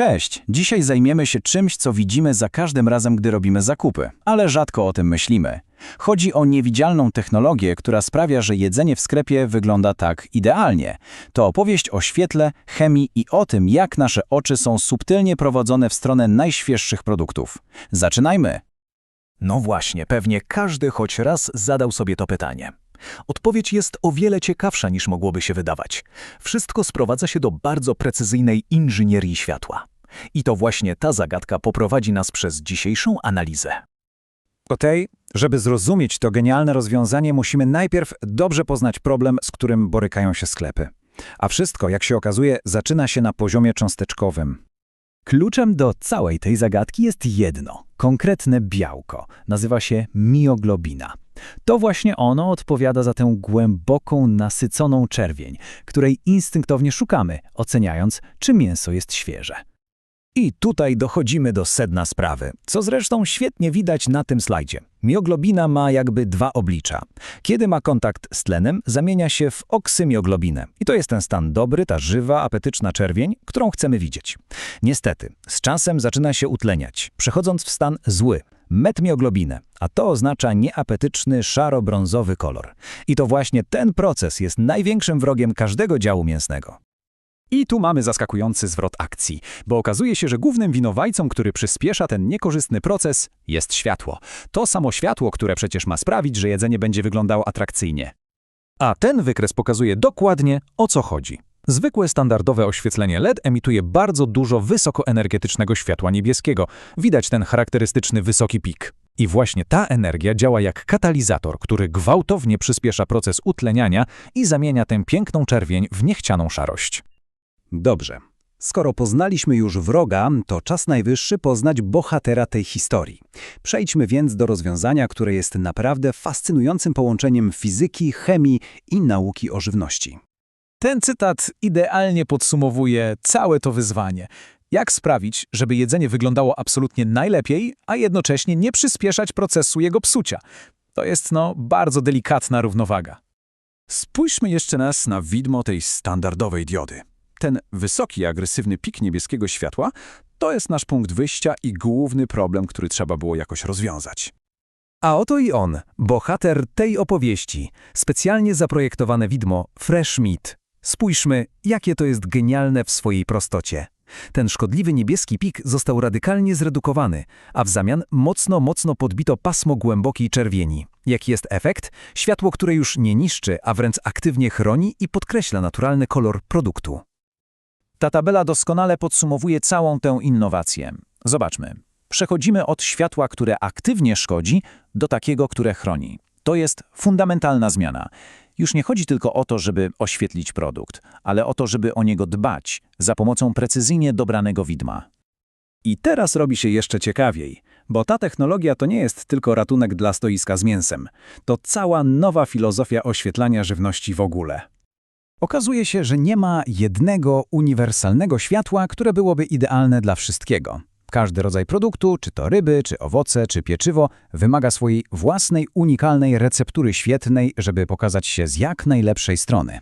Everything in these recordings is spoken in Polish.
Cześć! Dzisiaj zajmiemy się czymś, co widzimy za każdym razem, gdy robimy zakupy, ale rzadko o tym myślimy. Chodzi o niewidzialną technologię, która sprawia, że jedzenie w sklepie wygląda tak idealnie. To opowieść o świetle, chemii i o tym, jak nasze oczy są subtelnie prowadzone w stronę najświeższych produktów. Zaczynajmy! No właśnie, pewnie każdy choć raz zadał sobie to pytanie. Odpowiedź jest o wiele ciekawsza niż mogłoby się wydawać. Wszystko sprowadza się do bardzo precyzyjnej inżynierii światła. I to właśnie ta zagadka poprowadzi nas przez dzisiejszą analizę. Okej, żeby zrozumieć to genialne rozwiązanie, musimy najpierw dobrze poznać problem, z którym borykają się sklepy. A wszystko, jak się okazuje, zaczyna się na poziomie cząsteczkowym. Kluczem do całej tej zagadki jest jedno, konkretne białko. Nazywa się mioglobina. To właśnie ono odpowiada za tę głęboką, nasyconą czerwień, której instynktownie szukamy, oceniając, czy mięso jest świeże. I tutaj dochodzimy do sedna sprawy, co zresztą świetnie widać na tym slajdzie. Mioglobina ma jakby dwa oblicza. Kiedy ma kontakt z tlenem, zamienia się w oksymioglobinnę. I to jest ten stan dobry, ta żywa, apetyczna czerwień, którą chcemy widzieć. Niestety, z czasem zaczyna się utleniać, przechodząc w stan zły, metmioglobinę, a to oznacza nieapetyczny, szaro-brązowy kolor. I to właśnie ten proces jest największym wrogiem każdego działu mięsnego. I tu mamy zaskakujący zwrot akcji, bo okazuje się, że głównym winowajcą, który przyspiesza ten niekorzystny proces, jest światło. To samo światło, które przecież ma sprawić, że jedzenie będzie wyglądało atrakcyjnie. A ten wykres pokazuje dokładnie, o co chodzi. Zwykłe standardowe oświetlenie LED emituje bardzo dużo wysokoenergetycznego światła niebieskiego. Widać ten charakterystyczny wysoki pik. I właśnie ta energia działa jak katalizator, który gwałtownie przyspiesza proces utleniania i zamienia tę piękną czerwień w niechcianą szarość. Dobrze. Skoro poznaliśmy już wroga, to czas najwyższy poznać bohatera tej historii. Przejdźmy więc do rozwiązania, które jest naprawdę fascynującym połączeniem fizyki, chemii i nauki o żywności. Ten cytat idealnie podsumowuje całe to wyzwanie. Jak sprawić, żeby jedzenie wyglądało absolutnie najlepiej, a jednocześnie nie przyspieszać procesu jego psucia? To jest, no, bardzo delikatna równowaga. Spójrzmy jeszcze raz na widmo tej standardowej diody. Ten wysoki, agresywny pik niebieskiego światła to jest nasz punkt wyjścia i główny problem, który trzeba było jakoś rozwiązać. A oto i on, bohater tej opowieści, specjalnie zaprojektowane widmo Fresh Meat. Spójrzmy, jakie to jest genialne w swojej prostocie. Ten szkodliwy niebieski pik został radykalnie zredukowany, a w zamian mocno, mocno podbito pasmo głębokiej czerwieni. Jaki jest efekt? Światło, które już nie niszczy, a wręcz aktywnie chroni i podkreśla naturalny kolor produktu. Ta tabela doskonale podsumowuje całą tę innowację. Zobaczmy. Przechodzimy od światła, które aktywnie szkodzi, do takiego, które chroni. To jest fundamentalna zmiana. Już nie chodzi tylko o to, żeby oświetlić produkt, ale o to, żeby o niego dbać za pomocą precyzyjnie dobranego widma. I teraz robi się jeszcze ciekawiej, bo ta technologia to nie jest tylko ratunek dla stoiska z mięsem. To cała nowa filozofia oświetlania żywności w ogóle. Okazuje się, że nie ma jednego uniwersalnego światła, które byłoby idealne dla wszystkiego. Każdy rodzaj produktu, czy to ryby, czy owoce, czy pieczywo, wymaga swojej własnej, unikalnej receptury świetnej, żeby pokazać się z jak najlepszej strony.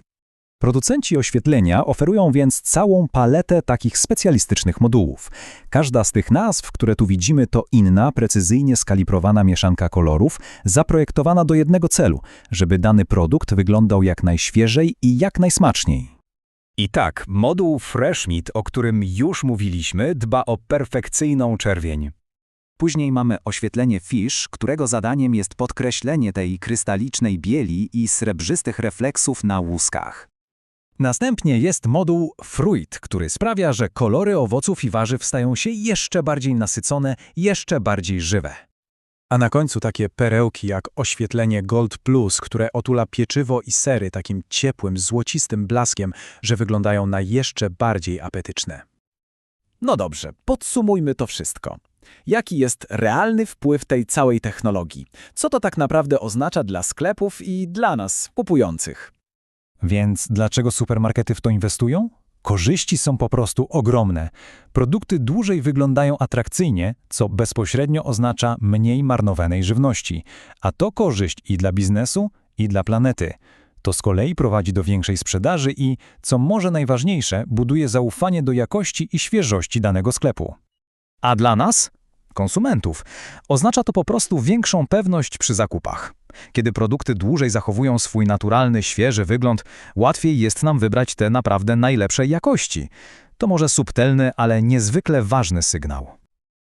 Producenci oświetlenia oferują więc całą paletę takich specjalistycznych modułów. Każda z tych nazw, które tu widzimy, to inna, precyzyjnie skalibrowana mieszanka kolorów, zaprojektowana do jednego celu, żeby dany produkt wyglądał jak najświeżej i jak najsmaczniej. I tak, moduł Fresh Meat, o którym już mówiliśmy, dba o perfekcyjną czerwień. Później mamy oświetlenie Fish, którego zadaniem jest podkreślenie tej krystalicznej bieli i srebrzystych refleksów na łuskach. Następnie jest moduł Fruit, który sprawia, że kolory owoców i warzyw stają się jeszcze bardziej nasycone, jeszcze bardziej żywe. A na końcu takie perełki jak oświetlenie Gold Plus, które otula pieczywo i sery takim ciepłym, złocistym blaskiem, że wyglądają na jeszcze bardziej apetyczne. No dobrze, podsumujmy to wszystko. Jaki jest realny wpływ tej całej technologii? Co to tak naprawdę oznacza dla sklepów i dla nas, kupujących? Więc dlaczego supermarkety w to inwestują? Korzyści są po prostu ogromne. Produkty dłużej wyglądają atrakcyjnie, co bezpośrednio oznacza mniej marnowanej żywności. A to korzyść i dla biznesu, i dla planety. To z kolei prowadzi do większej sprzedaży i, co może najważniejsze, buduje zaufanie do jakości i świeżości danego sklepu. A dla nas, konsumentów, oznacza to po prostu większą pewność przy zakupach. Kiedy produkty dłużej zachowują swój naturalny, świeży wygląd, łatwiej jest nam wybrać te naprawdę najlepszej jakości. To może subtelny, ale niezwykle ważny sygnał.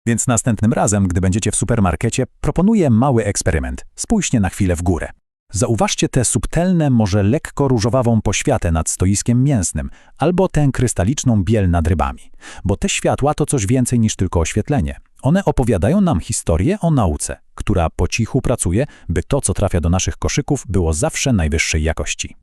Więc następnym razem, gdy będziecie w supermarkecie, proponuję mały eksperyment. Spójrzcie na chwilę w górę. Zauważcie tę subtelne, może lekko różowawą poświatę nad stoiskiem mięsnym, albo tę krystaliczną biel nad rybami. Bo te światła to coś więcej niż tylko oświetlenie. One opowiadają nam historię o nauce, która po cichu pracuje, by to, co trafia do naszych koszyków, było zawsze najwyższej jakości.